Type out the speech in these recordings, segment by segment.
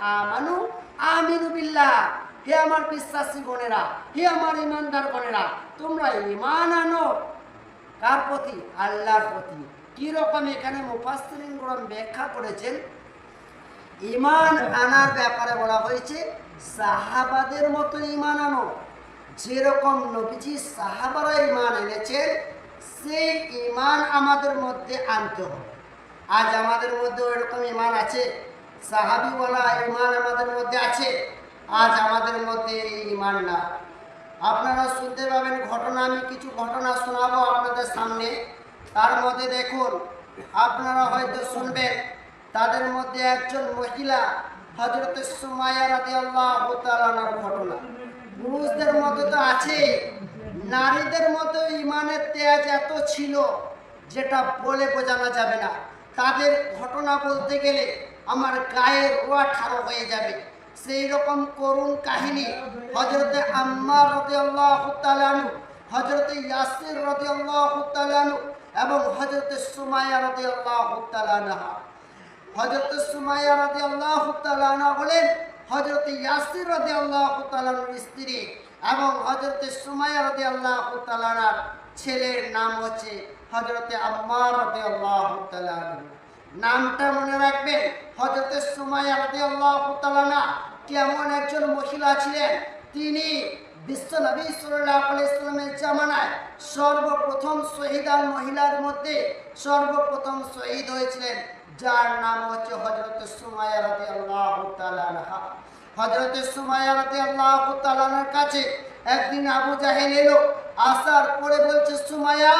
আমানু আমিনু বিল্লাহ। হে আমার বিশ্বাসী হে আমার ইমানদার তোমরা ইমান আনো। কার প্রতি? আল্লাহর প্রতি। কি রকম এখানে ব্যাখ্যা করেছেন? ইমান আনার ব্যাপারে বলা হয়েছে, সাহাবাদের মতো ইমান আনো। যেরকম নবীজি সাহাবারা ইমান এনেছেন, সেই ইমান আমাদের মধ্যে আনতে হবে। আজ আমাদের মধ্যে ওইরকম ইমান আছে। সাহাবিওয়ালা ইমান আমাদের মধ্যে আছে? আজ আমাদের মধ্যে এই ইমান না। আপনারা শুনতে পাবেন ঘটনা, আমি কিছু ঘটনা শোনাবো আপনাদের সামনে। তার মধ্যে দেখুন, আপনারা হয়তো শুনবেন, তাদের মধ্যে একজন মহিলা হজরত সুমাইয়া রাদি আল্লাহ ঘটনা। পুরুষদের মধ্যে তো আছে নারীদের মতো ইমানের তেজ এত ছিল, যেটা বলে বোঝানো যাবে না। তাদের ঘটনা বলতে গেলে আমার গায়ের রোয়া ঠাড়ো হয়ে যাবে। সেই রকম করুণ কাহিনী হজরতে আম্মার রদি আল্লাহ হজরতে ইয়াসির রদি আল্লাহ এবং হজরতে সুমায়া রদি আল্লাহ তালানহা হজরত সুমাইয়া রাদি আল্লাহ হলেন হজরত ইয়াসির রাদি আল্লাহ স্ত্রী এবং হজরত সুমাইয়া রাদি আল্লাহ ছেলের নাম হচ্ছে হজরতে আম্মার রাদি আল্লাহ নামটা মনে রাখবেন হজরত সুমাইয়া রাদি আল্লাহ তালানা কেমন একজন মহিলা ছিলেন। তিনি বিশ্ব নবী সাল্লাহ ইসলামের জামানায় সর্বপ্রথম শহীদান মহিলার মধ্যে সর্বপ্রথম শহীদ হয়েছিলেন, যার নাম হচ্ছে হজরত সুমাইয়া রাদি আল্লাহ তালানহা হজরত সুমাইয়া রাদি আল্লাহ তালানার কাছে একদিন আবু জাহেল এলো, আসার পরে বলছে সুমায়া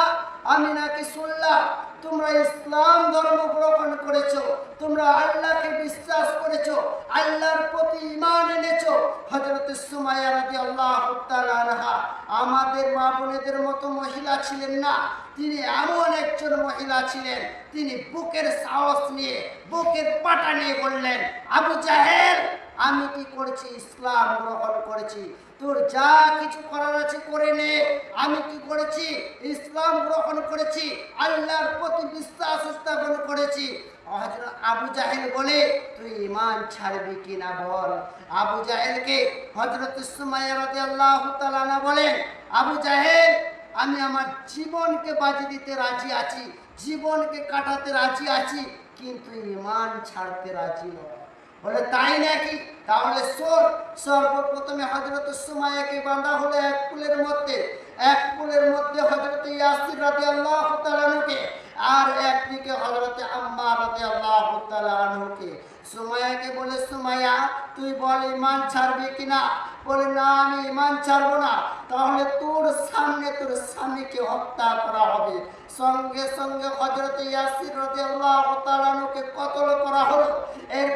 আমি নাকি শুনলাম তোমরা ইসলাম ধর্ম গ্রহণ করেছ, তোমরা আল্লাহকে বিশ্বাস করেছ, আল্লাহর প্রতি ইমান এনেছো। হজরত সুমাইয়া রাদি আল্লাহ তালানহা আমাদের মা বোনেদের মতো মহিলা ছিলেন না, তিনি এমন একজন মহিলা ছিলেন, তিনি বুকের সাহস নিয়ে, বুকের পাটা নিয়ে বললেন, আবু জাহেল, আমি কি করেছি? ইসলাম গ্রহণ করেছি। তোর যা কিছু করার আছে করে নে। আমি কি করেছি? ইসলাম গ্রহণ করেছি, আল্লাহর প্রতি বিশ্বাস স্থাপন করেছি। আবু জাহেল বলে, তুই ইমান ছাড়বি কিনা বল? আবু জাহেলকে হজরত সুমাইয়া রাদিয়াল্লাহু তাআলা না বলেন আবু জাহেল, আমি আমার জীবনকে বাজি দিতে রাজি আছি, জীবনকে কাটাতে রাজি আছি, কিন্তু ইমান ছাড়তে রাজি নয়। বলে, তাই নাকি? তাহলে শোন, সর্বপ্রথমে হজরত সুমাইয়াকে বাঁধা হলো এক ফুলের মধ্যে। এক ফুলের মধ্যে হজরত ইয়াসির রাজি আল্লাহ তালানুকে আর একদিকে হজরত আম্মা রাজি আল্লাহ তালানুকে সুমাইয়াকে বলে, সুমাইয়া, তুই বল ইমান ছাড়বি কিনা বলে, না, আমি ইমান ছাড়বো না। তাহলে তোর সামনে তোর স্বামীকে হত্যা করা হবে। সঙ্গে সঙ্গে হজরত ইয়াসির রাজি আল্লাহ তালানুকে কতল করা হলো। এরপরেও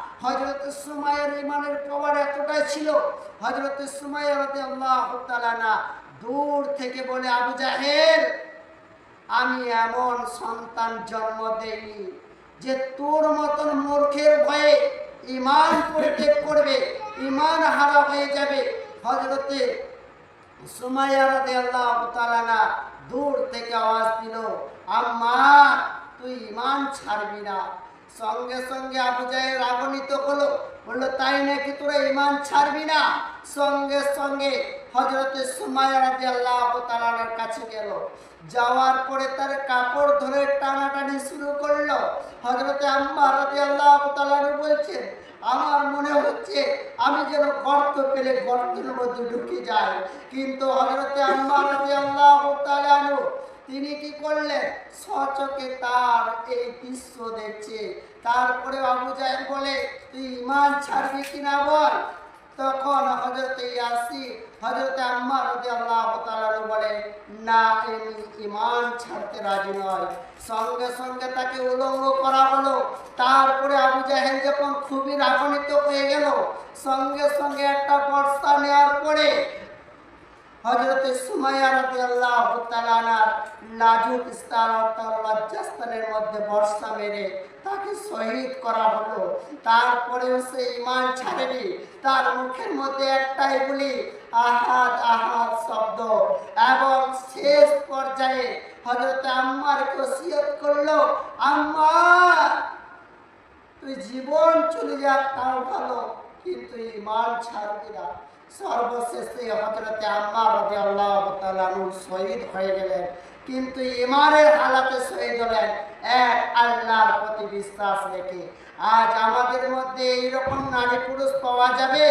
হজরত সুমাইয়ের ইমানের পাওয়ার এতটাই ছিল হজরত সুমাইয়া রাজি আল্লাহ তালানা দূর থেকে বলে, আবু জাহেল, আমি এমন সন্তান জন্ম দেইনি যে তোর মতন মূর্খের ভয়ে ইমান পরিত্যাগ করবে ইমান হারা হয়ে যাবে। হজরতে সুমাইয়া রাদিয়াল্লাহু তাআলা না দূর থেকে আওয়াজ দিল, আম্মা, তুই ইমান ছাড়বি না। সঙ্গে সঙ্গে আবু জাহেল রাগনিত হলো। বলল, তাই নাকি তোরা ইমান ছাড়বি না? সঙ্গে সঙ্গে হজরতে সুমাইয়া রাদিয়াল্লাহু তাআলার কাছে গেল। যাওয়ার পরে তার কাপড় ধরে টানাটানি শুরু করল। হজরতে আম্মা রাদিয়াল্লাহু তাআলা বলছেন, আমার মনে হচ্ছে আমি যেন গর্ত পেলে গর্তের মধ্যে ঢুকে যাই। কিন্তু হজরতে আম্মা রাদিয়াল্লাহু তাআলা তিনি কি করলেন? সচকে তার এই দৃশ্য দেখছে তারপরে আবু জাহেল বলে, তুই ইমান ছাড়বি কিনা বল? তখন হজরত ইয়াসি হজরত আম্মা রাদিয়াল্লাহু তাআলা বলে, না, আমি ইমান ছাড়তে রাজি নয় সঙ্গে সঙ্গে তাকে উলঙ্গ করা হলো। তারপরে আবু জাহেল যখন খুবই রাগান্বিত হয়ে গেল, সঙ্গে সঙ্গে একটা বর্ষা নেওয়ার পরে হজরত সুমাইয়া লাজুক স্থান অর্থাৎ লজ্জাস্থানের মধ্যে বর্ষা মেরে তাকে শহীদ করা হলো। তারপরেও সে ছাড়েনি। তার মুখের মধ্যে একটাই বলি আহাদ আহাদ শব্দ। এবং শেষ পর্যায়ে হজরত আম্মার ওসিয়ত করল, আম্মা, তুই জীবন চলে যাক তাও ভালো, কিন্তু ইমান ছাড়বি না। সর্বশেষে হজরতে আম্মা রবি আল্লাহ শহীদ হয়ে গেলেন। কিন্তু ইমানের হালাতে শহীদ হলেন এক আল্লাহর প্রতি বিশ্বাস রেখে। আজ আমাদের মধ্যে এইরকম নারী পুরুষ পাওয়া যাবে?